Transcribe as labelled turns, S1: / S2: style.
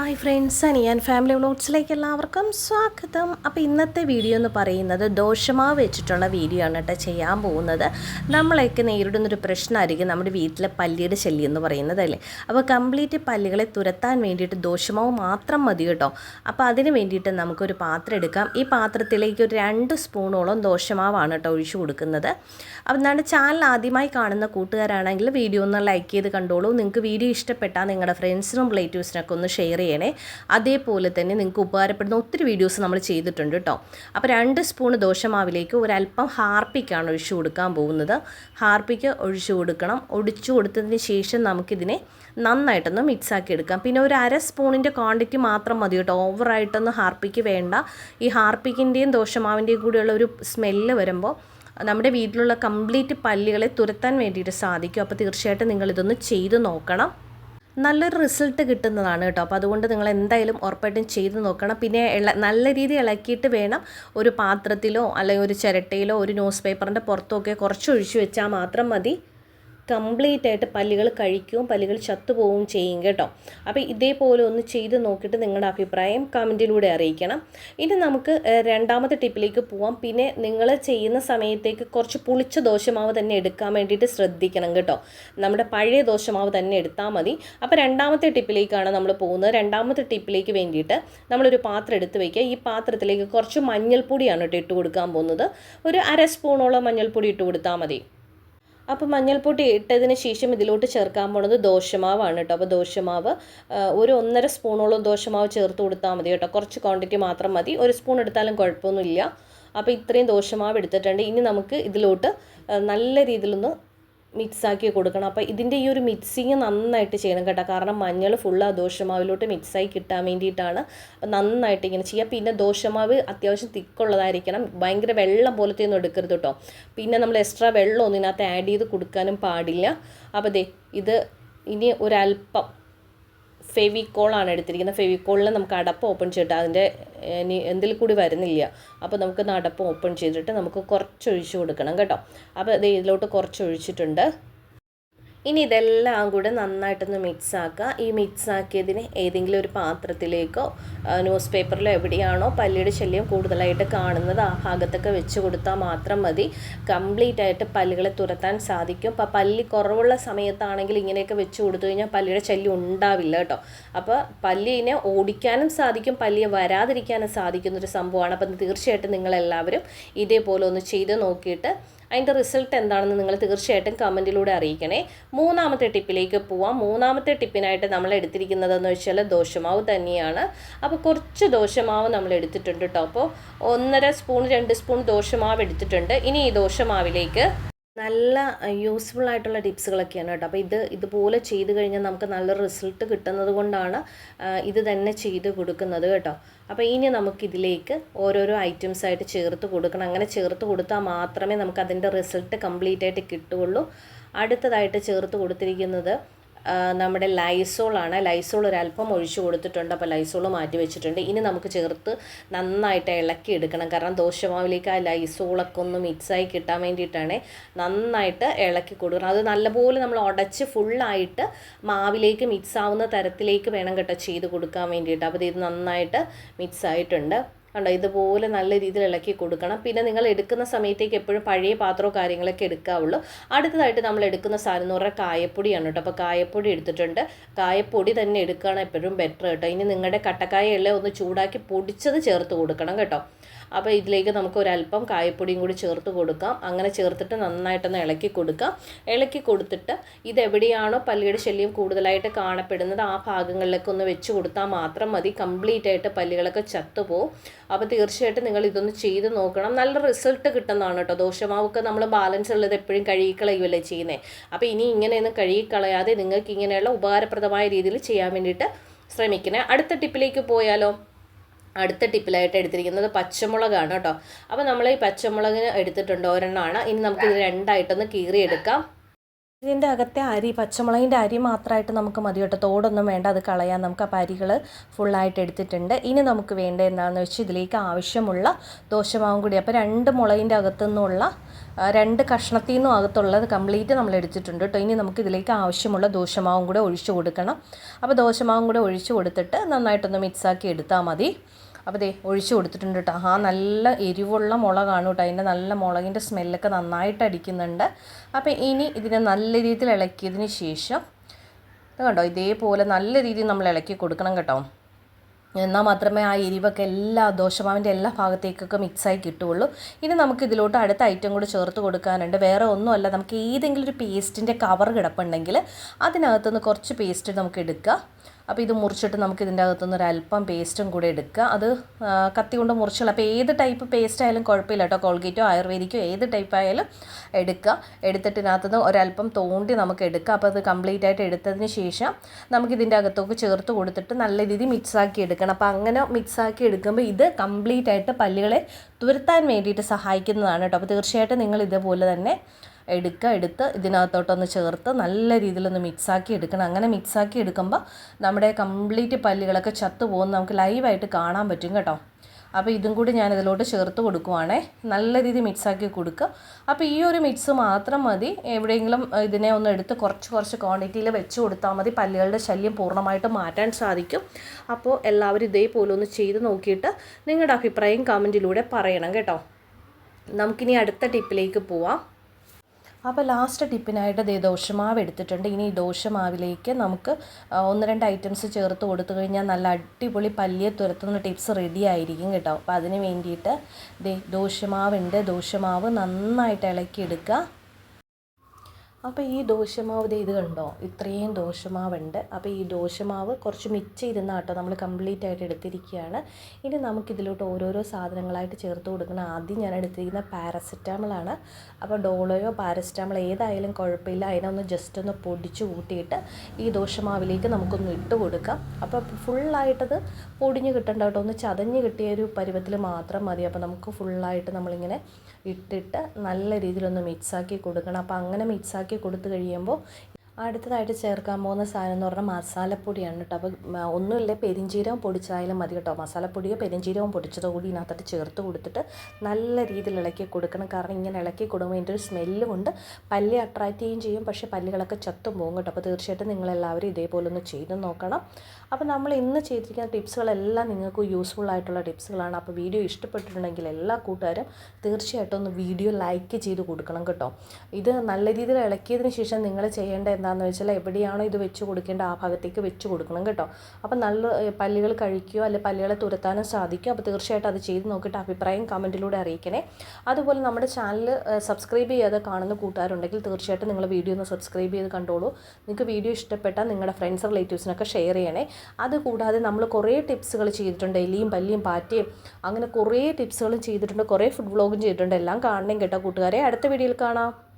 S1: Hi friends അനിയാൻ family വ്ലോഗ്സിലേക്ക് എല്ലാവർക്കും സ്വാഗതം. അപ്പോൾ ഇന്നത്തെ വീഡിയോ എന്ന് പറയുന്നത് ദോഷമാവ് വെച്ചിട്ടുള്ള വീഡിയോ ആണ് കേട്ടോ ചെയ്യാൻ പോകുന്നത്. നമ്മളൊക്കെ നേരിടുന്നൊരു പ്രശ്നമായിരിക്കും നമ്മുടെ വീട്ടിലെ പല്ലിയുടെ ശല്യം എന്ന് പറയുന്നത് അല്ലേ? അപ്പോൾ കംപ്ലീറ്റ് പല്ലുകളെ തുരത്താൻ വേണ്ടിയിട്ട് ദോഷമാവ് മാത്രം മതി കേട്ടോ. അപ്പോൾ അതിന് വേണ്ടിയിട്ട് നമുക്കൊരു പാത്രം എടുക്കാം. ഈ പാത്രത്തിലേക്ക് ഒരു രണ്ട് സ്പൂണോളം ദോഷമാവാണ് കേട്ടോ ഒഴിച്ചു കൊടുക്കുന്നത്. അപ്പോൾ നമ്മുടെ ചാനൽ ആദ്യമായി കാണുന്ന കൂട്ടുകാരാണെങ്കിൽ വീഡിയോ ഒന്ന് ലൈക്ക് ചെയ്ത് കണ്ടോളൂ. നിങ്ങൾക്ക് വീഡിയോ ഇഷ്ടപ്പെട്ടാൽ നിങ്ങളുടെ ഫ്രണ്ട്സിനും റിലേറ്റീവ്സിനൊക്കെ ഒന്ന് ഷെയർ ചെയ്യണേ. അതേപോലെ തന്നെ നിങ്ങൾക്ക് ഉപകാരപ്പെടുന്ന ഒത്തിരി വീഡിയോസ് നമ്മൾ ചെയ്തിട്ടുണ്ട് കേട്ടോ. അപ്പോൾ രണ്ട് സ്പൂൺ ദോശമാവിലേക്ക് ഒരല്പം ഹാർപ്പിക്കാണ് ഒഴിച്ചു കൊടുക്കാൻ പോകുന്നത്. ഹാർപ്പിക്ക് ഒഴിച്ചു കൊടുക്കണം. ഒടിച്ചു കൊടുത്തതിന് ശേഷം നമുക്കിതിനെ നന്നായിട്ടൊന്ന് മിക്സാക്കി എടുക്കാം. പിന്നെ ഒരു അര സ്പൂണിന്റെ ക്വാണ്ടിറ്റി മാത്രം മതി കേട്ടോ. ഓവറായിട്ടൊന്നും ഹാർപ്പിക്ക് വേണ്ട. ഈ ഹാർപ്പിക്കിന്റെയും ദോശമാവിന്റെയും കൂടെയുള്ള ഒരു സ്മെല്ല് വരുമ്പോൾ നമ്മുടെ വീട്ടിലുള്ള കംപ്ലീറ്റ് പല്ലുകളെ തുരത്താൻ വേണ്ടിയിട്ട് സാധിക്കും. അപ്പോൾ തീർച്ചയായിട്ടും നിങ്ങളിതൊന്ന് ചെയ്ത് നോക്കണം. നല്ലൊരു റിസൾട്ട് കിട്ടുന്നതാണ് കേട്ടോ. അപ്പോൾ അതുകൊണ്ട് നിങ്ങൾ എന്തായാലും ഉറപ്പായിട്ടും ചെയ്ത് നോക്കണം. പിന്നെ ഇള നല്ല രീതിയിൽ ഇളക്കിയിട്ട് വേണം ഒരു പാത്രത്തിലോ അല്ലെങ്കിൽ ഒരു ചിരട്ടയിലോ ഒരു ന്യൂസ് പേപ്പറിന്റെ പുറത്തൊക്കെ കുറച്ച് ഒഴിച്ചു വെച്ചാൽ മാത്രം മതി. കംപ്ലീറ്റ് ആയിട്ട് പല്ലുകൾ കഴിക്കുകയും പല്ലുകൾ ചത്തുപോവുകയും ചെയ്യും കേട്ടോ. അപ്പോൾ ഇതേപോലെ ഒന്ന് ചെയ്ത് നോക്കിയിട്ട് നിങ്ങളുടെ അഭിപ്രായം കമന്റിലൂടെ അറിയിക്കണം. ഇനി നമുക്ക് രണ്ടാമത്തെ ടിപ്പിലേക്ക് പോവാം. പിന്നെ നിങ്ങൾ ചെയ്യുന്ന സമയത്തേക്ക് കുറച്ച് പുളിച്ച ദോശമാവ് തന്നെ എടുക്കാൻ വേണ്ടിയിട്ട് ശ്രദ്ധിക്കണം കേട്ടോ. നമ്മുടെ പഴയ ദോശമാവ് തന്നെ എടുത്താൽ മതി. അപ്പോൾ രണ്ടാമത്തെ ടിപ്പിലേക്കാണ് നമ്മൾ പോകുന്നത്. രണ്ടാമത്തെ ടിപ്പിലേക്ക് വേണ്ടിയിട്ട് നമ്മളൊരു പാത്രം എടുത്ത് വയ്ക്കുക ഈ പാത്രത്തിലേക്ക് കുറച്ച് മഞ്ഞൾപ്പൊടിയാണ് കേട്ടോ ഇട്ട് കൊടുക്കാൻ പോകുന്നത്. ഒരു അര സ്പൂണോളം മഞ്ഞൾപ്പൊടി ഇട്ട് കൊടുത്താൽ മതി. അപ്പോൾ മഞ്ഞൾപ്പൊടി ഇട്ടതിന് ശേഷം ഇതിലോട്ട് ചേർക്കാൻ പോണത് ദോശമാവാണ് കേട്ടോ അപ്പോൾ ദോശമാവ് ഒരു ഒന്നര സ്പൂണോളം ദോശമാവ് ചേർത്ത് കൊടുത്താൽ മതി കേട്ടോ കുറച്ച് ക്വാണ്ടിറ്റി മാത്രം മതി. ഒരു സ്പൂൺ എടുത്താലും കുഴപ്പമൊന്നുമില്ല. അപ്പോൾ ഇത്രയും ദോശമാവ് എടുത്തിട്ടുണ്ട്. ഇനി നമുക്ക് ഇതിലോട്ട് നല്ല രീതിയിലൊന്ന് മിക്സാക്കി കൊടുക്കണം. അപ്പോൾ ഇതിന്റെ ഈ ഒരു മിക്സിങ് നന്നായിട്ട് ചെയ്യണം കേട്ടോ. കാരണം മഞ്ഞൾ ഫുള്ള് ആ ദോശമാവിലോട്ട് മിക്സായി കിട്ടാൻ വേണ്ടിയിട്ടാണ് നന്നായിട്ട് ഇങ്ങനെ ചെയ്യുക പിന്നെ ദോശമാവ് അത്യാവശ്യം തിക്കുള്ളതായിരിക്കണം. ഭയങ്കര വെള്ളം പോലത്തെ ഒന്നും എടുക്കരുത് കേട്ടോ. പിന്നെ നമ്മൾ എക്സ്ട്രാ വെള്ളം ഒന്നും ഇതിനകത്ത് ആഡ് ചെയ്ത് കൊടുക്കാനും പാടില്ല. അപ്പോൾ ദേ ഇത് ഇനി ഒരല്പം ഫെവിക്കോളാണ് എടുത്തിരിക്കുന്നത്. ഫെവിക്കോളിൽ നമുക്ക് അടപ്പ് ഓപ്പൺ ചെയ്തിട്ട് അതിന്റെ എന്തിൽ കൂടി വരുന്നില്ല. അപ്പോൾ നമുക്ക് അടപ്പ് ഓപ്പൺ ചെയ്തിട്ട് നമുക്ക് കുറച്ച് ഒഴിച്ച് കൊടുക്കണം കേട്ടോ. അപ്പോൾ ഇത് ഇതിലോട്ട് കുറച്ച് ഒഴിച്ചിട്ടുണ്ട് ഇനി ഇതെല്ലാം കൂടെ നന്നായിട്ടൊന്ന് മിക്സ് ആക്കുക ഈ മിക്സ് ആക്കിയതിന് ഏതെങ്കിലും ഒരു പാത്രത്തിലേക്കോ ന്യൂസ് പേപ്പറിലോ എവിടെയാണോ പല്ലിയുടെ ശല്യം കൂടുതലായിട്ട് കാണുന്നത് ആ ഭാഗത്തൊക്കെ വെച്ച് കൊടുത്താൽ മാത്രം മതി. കംപ്ലീറ്റ് ആയിട്ട് പല്ലുകളെ തുരത്താൻ സാധിക്കും. അപ്പോൾ പല്ലി കുറവുള്ള സമയത്താണെങ്കിൽ ഇങ്ങനെയൊക്കെ വെച്ച് കൊടുത്തു കഴിഞ്ഞാൽ പല്ലിയുടെ ശല്യം ഉണ്ടാവില്ല കേട്ടോ. അപ്പോൾ പല്ലിനെ ഓടിക്കാനും സാധിക്കും പല്ലിയെ വരാതിരിക്കാനും സാധിക്കുന്നൊരു സംഭവമാണ്. അപ്പം തീർച്ചയായിട്ടും നിങ്ങളെല്ലാവരും ഇതേപോലെ ഒന്ന് ചെയ്ത് നോക്കിയിട്ട് അതിന്റെ റിസൾട്ട് എന്താണെന്ന് നിങ്ങൾ തീർച്ചയായിട്ടും കമന്റിലൂടെ അറിയിക്കണേ. മൂന്നാമത്തെ ടിപ്പിലേക്ക് പോവാം. മൂന്നാമത്തെ ടിപ്പിനായിട്ട് നമ്മൾ എടുത്തിരിക്കുന്നതെന്ന് വെച്ചാൽ ദോശമാവ് തന്നെയാണ്. അപ്പോൾ കുറച്ച് ദോശമാവ് നമ്മൾ എടുത്തിട്ടുണ്ട് കേട്ടോ അപ്പോൾ ഒന്നര സ്പൂൺ രണ്ട് സ്പൂൺ ദോശമാവ് എടുത്തിട്ടുണ്ട്. ഇനി ഈ ദോശമാവിലേക്ക് നല്ല യൂസ്ഫുൾ ആയിട്ടുള്ള ടിപ്സുകളൊക്കെയാണ് കേട്ടോ അപ്പോൾ ഇത് ഇതുപോലെ ചെയ്ത് കഴിഞ്ഞാൽ നമുക്ക് നല്ല റിസൾട്ട് കിട്ടുന്നത് കൊണ്ടാണ് ഇത് തന്നെ ചെയ്ത് കൊടുക്കുന്നത് കേട്ടോ. അപ്പോൾ ഇനി നമുക്കിതിലേക്ക് ഓരോരോ ഐറ്റംസ് ആയിട്ട് ചേർത്ത് കൊടുക്കണം. അങ്ങനെ ചേർത്ത് കൊടുത്താൽ മാത്രമേ നമുക്ക് അതിന്റെ റിസൾട്ട് കംപ്ലീറ്റ് ആയിട്ട് കിട്ടുകയുള്ളൂ. അടുത്തതായിട്ട് ചേർത്ത് കൊടുത്തിരിക്കുന്നത് നമ്മുടെ ലൈസോളാണ് ലൈസോൾ ഒരല്പം ഒഴിച്ചു കൊടുത്തിട്ടുണ്ട്. അപ്പോൾ ലൈസോൾ മാറ്റി വെച്ചിട്ടുണ്ട്. ഇനി നമുക്ക് ചേർത്ത് നന്നായിട്ട് ഇളക്കി എടുക്കണം. കാരണം ദോശമാവിലേക്ക് ആ ലൈസോളൊക്കെ ഒന്ന് മിക്സായി കിട്ടാൻ വേണ്ടിയിട്ടാണ് നന്നായിട്ട് ഇളക്കി കൊടുക്കണം അത് നല്ലപോലെ നമ്മൾ ഉടച്ച് ഫുള്ളായിട്ട് മാവിലേക്ക് മിക്സ് ആവുന്ന തരത്തിലേക്ക് വേണം കേട്ടോ ചെയ്ത് കൊടുക്കാൻ വേണ്ടിയിട്ട്. അപ്പോൾ ഇത് നന്നായിട്ട് മിക്സ് ആയിട്ടുണ്ട്. കണ്ടോ ഇതുപോലെ നല്ല രീതിയിൽ ഇളക്കി കൊടുക്കണം. പിന്നെ നിങ്ങൾ എടുക്കുന്ന സമയത്തേക്ക് എപ്പോഴും പഴയ പാത്രമോ കാര്യങ്ങളൊക്കെ എടുക്കാവുള്ളൂ. അടുത്തതായിട്ട് നമ്മൾ എടുക്കുന്ന സാധനം എന്ന് പറഞ്ഞാൽ കായപ്പൊടിയാണ് കേട്ടോ. അപ്പോൾ കായപ്പൊടി എടുത്തിട്ടുണ്ട്. കായപ്പൊടി തന്നെ എടുക്കുകയാണ് എപ്പോഴും ബെറ്റർ കേട്ടോ. ഇനി നിങ്ങളുടെ കട്ടക്കായ എല്ലാം ഒന്ന് ചൂടാക്കി പൊടിച്ചത് ചേർത്ത് കൊടുക്കണം കേട്ടോ. അപ്പോൾ ഇതിലേക്ക് നമുക്ക് ഒരല്പം കായപ്പൊടിയും കൂടി ചേർത്ത് കൊടുക്കാം. അങ്ങനെ ചേർത്തിട്ട് നന്നായിട്ടൊന്ന് ഇളക്കി കൊടുക്കാം. ഇളക്കി കൊടുത്തിട്ട് ഇതെവിടെയാണോ പല്ലിയുടെ ശല്യം കൂടുതലായിട്ട് കാണപ്പെടുന്നത് ആ ഭാഗങ്ങളിലൊക്കെ ഒന്ന് വെച്ച് കൊടുത്താൽ മാത്രം മതി. കംപ്ലീറ്റ് ആയിട്ട് പല്ലികളൊക്കെ ചത്തുപോകും അപ്പോൾ തീർച്ചയായിട്ടും നിങ്ങൾ ഇതൊന്ന് ചെയ്ത് നോക്കണം. നല്ല റിസൾട്ട് കിട്ടുന്നതാണ് കേട്ടോ. ദോഷമാവൊക്കെ നമ്മൾ ബാലൻസ് ഉള്ളത് എപ്പോഴും കഴുകിക്കളയുമല്ലേ ചെയ്യുന്നത് അപ്പോൾ ഇനി ഇങ്ങനെയൊന്നും കഴുകിക്കളയാതെ നിങ്ങൾക്ക് ഇങ്ങനെയുള്ള ഉപകാരപ്രദമായ രീതിയിൽ ചെയ്യാൻ വേണ്ടിയിട്ട് ശ്രമിക്കണേ. അടുത്ത ടിപ്പിലേക്ക് പോയാലോ? അടുത്ത ടിപ്പിലായിട്ട് എടുത്തിരിക്കുന്നത് പച്ചമുളകാണ് കേട്ടോ. അപ്പോൾ നമ്മൾ ഈ പച്ചമുളകിന് എടുത്തിട്ടുണ്ട് ഒരെണ്ണമാണ്. ഇനി നമുക്ക് ഇത് രണ്ടായിട്ടൊന്ന് കീറിയെടുക്കാം. ഇതിന്റെ അകത്തെ അരി പച്ചമുളകിന്റെ അരി മാത്രമായിട്ട് നമുക്ക് മതി കേട്ടോ. തോടൊന്നും വേണ്ട അത് കളയാൻ നമുക്ക് അപ്പോൾ അരികൾ ഫുള്ളായിട്ട് എടുത്തിട്ടുണ്ട്. ഇനി നമുക്ക് വേണ്ട എന്താണെന്ന് വെച്ചാൽ ഇതിലേക്ക് ആവശ്യമുള്ള ദോശമാവും കൂടി. അപ്പോൾ രണ്ട് മുളകിന്റെ അകത്തു നിന്നുള്ള രണ്ട് കഷ്ണത്തിൽ നിന്നും അകത്തുള്ളത് കംപ്ലീറ്റ് നമ്മൾ എടുത്തിട്ടുണ്ട് കേട്ടോ. ഇനി നമുക്ക് ഇതിലേക്ക് ആവശ്യമുള്ള ദോശമാവും കൂടെ ഒഴിച്ചു കൊടുക്കണം. അപ്പോൾ ദോശമാവും കൂടെ ഒഴിച്ചു കൊടുത്തിട്ട് നന്നായിട്ടൊന്ന് മിക്സാക്കി എടുത്താൽ മതി. അപ്പോൾ ദേ ഒഴിച്ചു കൊടുത്തിട്ടുണ്ട് കേട്ടോ ആ നല്ല എരിവുള്ള മുളകാണ് കേട്ടോ അതിന്റെ നല്ല മുളകിന്റെ സ്മെല്ലൊക്കെ നന്നായിട്ട് അടിക്കുന്നുണ്ട്. അപ്പോൾ ഇനി ഇതിനെ നല്ല രീതിയിൽ ഇളക്കിയതിന് ശേഷം കണ്ടോ? ഇതേപോലെ നല്ല രീതിയിൽ നമ്മൾ ഇളക്കി കൊടുക്കണം കേട്ടോ. എന്നാൽ മാത്രമേ ആ എരിവൊക്കെ എല്ലാ ദോശമാവിന്റെ എല്ലാ ഭാഗത്തേക്കൊക്കെ മിക്സായി കിട്ടുകയുള്ളൂ. ഇനി നമുക്ക് ഇതിലോട്ട് അടുത്ത ഐറ്റം കൂടി ചേർത്ത് കൊടുക്കാനുണ്ട്. വേറെ ഒന്നുമല്ല നമുക്ക് ഏതെങ്കിലും ഒരു പേസ്റ്റിന്റെ കവർ കിടപ്പുണ്ടെങ്കിൽ അതിനകത്തുനിന്ന് കുറച്ച് പേസ്റ്റ് നമുക്ക് എടുക്കുക അപ്പോൾ ഇത് മുറിച്ചിട്ട് നമുക്ക് ഇതിന്റെ അകത്തുനിന്ന് ഒരു അല്പം പേസ്റ്റും കൂടെ എടുക്കുക. അത് കത്തി കൊണ്ട് മുറിച്ചുള്ള അപ്പോൾ ഏത് ടൈപ്പ് പേസ്റ്റ് ആയാലും കുഴപ്പമില്ല കേട്ടോ. കോൾഗേറ്റോ ആയുർവേദിക്കോ ഏത് ടൈപ്പ് ആയാലും എടുക്കുക. എടുത്തിട്ട് ഇതിനകത്തുനിന്ന് ഒരല്പം തോണ്ടി നമുക്ക് എടുക്കുക. അപ്പോൾ അത് കംപ്ലീറ്റ് ആയിട്ട് എടുത്തതിന് ശേഷം നമുക്ക് ഇതിന്റെ അകത്തൊക്കെ ചേർത്ത് കൊടുത്തിട്ട് നല്ല രീതിയിൽ മിക്സാക്കി എടുക്കണം. അപ്പോൾ അങ്ങനെ മിക്സാക്കി എടുക്കുമ്പോൾ ഇത് കംപ്ലീറ്റ് ആയിട്ട് പല്ലുകളെ തുരുത്താൻ വേണ്ടിയിട്ട് സഹായിക്കുന്നതാണ് കേട്ടോ. അപ്പോൾ തീർച്ചയായിട്ടും നിങ്ങൾ ഇതേപോലെ തന്നെ എടുക്കുക എടുത്ത് ഇതിനകത്തോട്ടൊന്ന് ചേർത്ത് നല്ല രീതിയിലൊന്ന് മിക്സാക്കി എടുക്കണം. അങ്ങനെ മിക്സാക്കി എടുക്കുമ്പോൾ നമ്മുടെ കംപ്ലീറ്റ് പല്ലുകളൊക്കെ ചത്തു പോകുന്ന നമുക്ക് ലൈവായിട്ട് കാണാൻ പറ്റും കേട്ടോ. അപ്പോൾ ഇതും കൂടി ഞാൻ ഇതിലോട്ട് ചേർത്ത് കൊടുക്കുവാണേ. നല്ല രീതിയിൽ മിക്സാക്കി കൊടുക്കുക. അപ്പോൾ ഈ ഒരു മിക്സ് മാത്രം മതി. എവിടെയെങ്കിലും ഇതിനെ ഒന്ന് എടുത്ത് കുറച്ച് കുറച്ച് ക്വാണ്ടിറ്റിയിൽ വെച്ച് കൊടുത്താൽ മതി. പല്ലുകളുടെ ശല്യം പൂർണമായിട്ട് മാറ്റാൻ സാധിക്കും. അപ്പോൾ എല്ലാവരും ഇതേപോലെ ഒന്ന് ചെയ്ത് നോക്കിയിട്ട് നിങ്ങളുടെ അഭിപ്രായം കമന്റിലൂടെ പറയണം കേട്ടോ. നമുക്കിനി അടുത്ത ടിപ്പിലേക്ക് പോവാം. അപ്പോൾ ലാസ്റ്റ് ടിപ്പിനായിട്ട് ദേ ദോശമാവ് എടുത്തിട്ടുണ്ട്. ഇനി ഈ ദോശമാവിലേക്ക് നമുക്ക് ഒന്ന് രണ്ട് ഐറ്റംസ് ചേർത്ത് കൊടുത്തു കഴിഞ്ഞാൽ നല്ല അടിപൊളി പല്ലിയെ തുരത്തുന്ന ടിപ്സ് റെഡി ആയിരിക്കും കേട്ടോ. അപ്പോൾ അതിന് വേണ്ടിയിട്ട് ദേ ദോശമാവുണ്ട്. ദോശമാവ് നന്നായിട്ട് ഇളക്കിയെടുക്കുക. അപ്പോൾ ഈ ദോശമാവ് ദേ ഇത് കണ്ടോ? ഇത്രയും ദോശമാവുണ്ട്. അപ്പോൾ ഈ ദോശമാവ് കുറച്ച് മിക്സ് ഇരുന്ന കേട്ടോ നമ്മൾ കംപ്ലീറ്റ് ആയിട്ട് എടുത്തിരിക്കുകയാണ് ഇനി നമുക്കിതിലോട്ട് ഓരോരോ സാധനങ്ങളായിട്ട് ചേർത്ത് കൊടുക്കണം. ആദ്യം ഞാൻ എടുത്തിരിക്കുന്ന പാരസെറ്റാമളാണ് അപ്പോൾ ഡോളോയോ പാരസെറ്റാമൾ ഏതായാലും കുഴപ്പമില്ല. അതിനൊന്ന് ജസ്റ്റ് ഒന്ന് പൊടിച്ച് കൂട്ടിയിട്ട് ഈ ദോശമാവിലേക്ക് നമുക്കൊന്ന് ഇട്ട് കൊടുക്കാം. അപ്പോൾ ഫുള്ളായിട്ടത് പൊടിഞ്ഞ് കിട്ടണ്ട കേട്ടോ. ഒന്ന് ചതഞ്ഞ് കിട്ടിയ ഒരു പരുവത്തിൽ മാത്രം മതി. അപ്പോൾ നമുക്ക് ഫുള്ളായിട്ട് നമ്മളിങ്ങനെ ഇട്ടിട്ട് നല്ല രീതിയിലൊന്ന് മിക്സാക്കി കൊടുക്കണം. അപ്പോൾ അങ്ങനെ മിക്സാക്കി കൊടുത്തു കഴിയുമ്പോൾ അടുത്തതായിട്ട് ചേർക്കാൻ പോകുന്ന സാധനം എന്ന് പറഞ്ഞാൽ മസാലപ്പൊടിയാണ് കേട്ടോ. അപ്പോൾ ഒന്നുമില്ല പെരിഞ്ചീരകം പൊടിച്ചായാലും മതി കേട്ടോ. മസാലപ്പൊടിയോ പെരിഞ്ചീരകം പൊടിച്ചതോ കൂടി ഇതിനകത്തോട്ട് ചേർത്ത് കൊടുത്തിട്ട് നല്ല രീതിയിൽ ഇളക്കി കൊടുക്കണം. കാരണം ഇങ്ങനെ ഇളക്കി കൊടുക്കുമ്പോൾ ഇതിന്റെ ഒരു സ്മെല്ലും ഉണ്ട്. പല്ല് അട്രാക്റ്റ് ചെയ്യുകയും ചെയ്യും. പക്ഷേ പല്ലുകളൊക്കെ ചത്തും പോകും കേട്ടോ. അപ്പോൾ തീർച്ചയായിട്ടും നിങ്ങളെല്ലാവരും ഇതേപോലെ ഒന്ന് ചെയ്ത് നോക്കണം. അപ്പോൾ നമ്മൾ ഇന്ന് ചെയ്തിരിക്കുന്ന ടിപ്സുകളെല്ലാം നിങ്ങൾക്ക് യൂസ്ഫുൾ ആയിട്ടുള്ള ടിപ്സുകളാണ്. അപ്പോൾ വീഡിയോ ഇഷ്ടപ്പെട്ടിട്ടുണ്ടെങ്കിൽ എല്ലാ കൂട്ടുകാരും തീർച്ചയായിട്ടും ഒന്ന് വീഡിയോ ലൈക്ക് ചെയ്ത് കൊടുക്കണം കേട്ടോ. ഇത് നല്ല രീതിയിൽ ഇളക്കിയതിന് ശേഷം നിങ്ങൾ ചെയ്യേണ്ട എന്താണെന്ന് വെച്ചാൽ എവിടെയാണോ ഇത് വെച്ച് കൊടുക്കേണ്ട ആ ഭാഗത്തേക്ക് വെച്ച് കൊടുക്കണം കേട്ടോ. അപ്പം നല്ല പല്ലുകൾ കഴിക്കുകയോ അല്ലെങ്കിൽ പല്ലുകളെ തുരത്താനും സാധിക്കും അപ്പോൾ തീർച്ചയായിട്ടും അത് ചെയ്ത് നോക്കിയിട്ട് അഭിപ്രായം കമന്റിലൂടെ അറിയിക്കണേ. അതുപോലെ നമ്മുടെ ചാനൽ സബ്സ്ക്രൈബ് ചെയ്യാതെ കാണുന്ന കൂട്ടുകാരുണ്ടെങ്കിൽ തീർച്ചയായിട്ടും നിങ്ങൾ വീഡിയോ ഒന്ന് സബ്സ്ക്രൈബ് ചെയ്ത് കണ്ടോളൂ. നിങ്ങൾക്ക് വീഡിയോ ഇഷ്ടപ്പെട്ടാൽ നിങ്ങളുടെ ഫ്രണ്ട്സ് റിലേറ്റീവ്സിനൊക്കെ ഷെയർ ചെയ്യണേ. അതുകൂടാതെ നമ്മൾ കുറേ ടിപ്സുകൾ ചെയ്തിട്ടുണ്ട് എലിയും പല്ലിയും പാറ്റയും അങ്ങനെ കുറേ ടിപ്സുകളും ചെയ്തിട്ടുണ്ട് കുറേ ഫുഡ് വ്ളോഗും ചെയ്തിട്ടുണ്ട്. എല്ലാം കാണണം കേട്ടോ കൂട്ടുകാരെ. അടുത്ത വീഡിയോയിൽ കാണാം.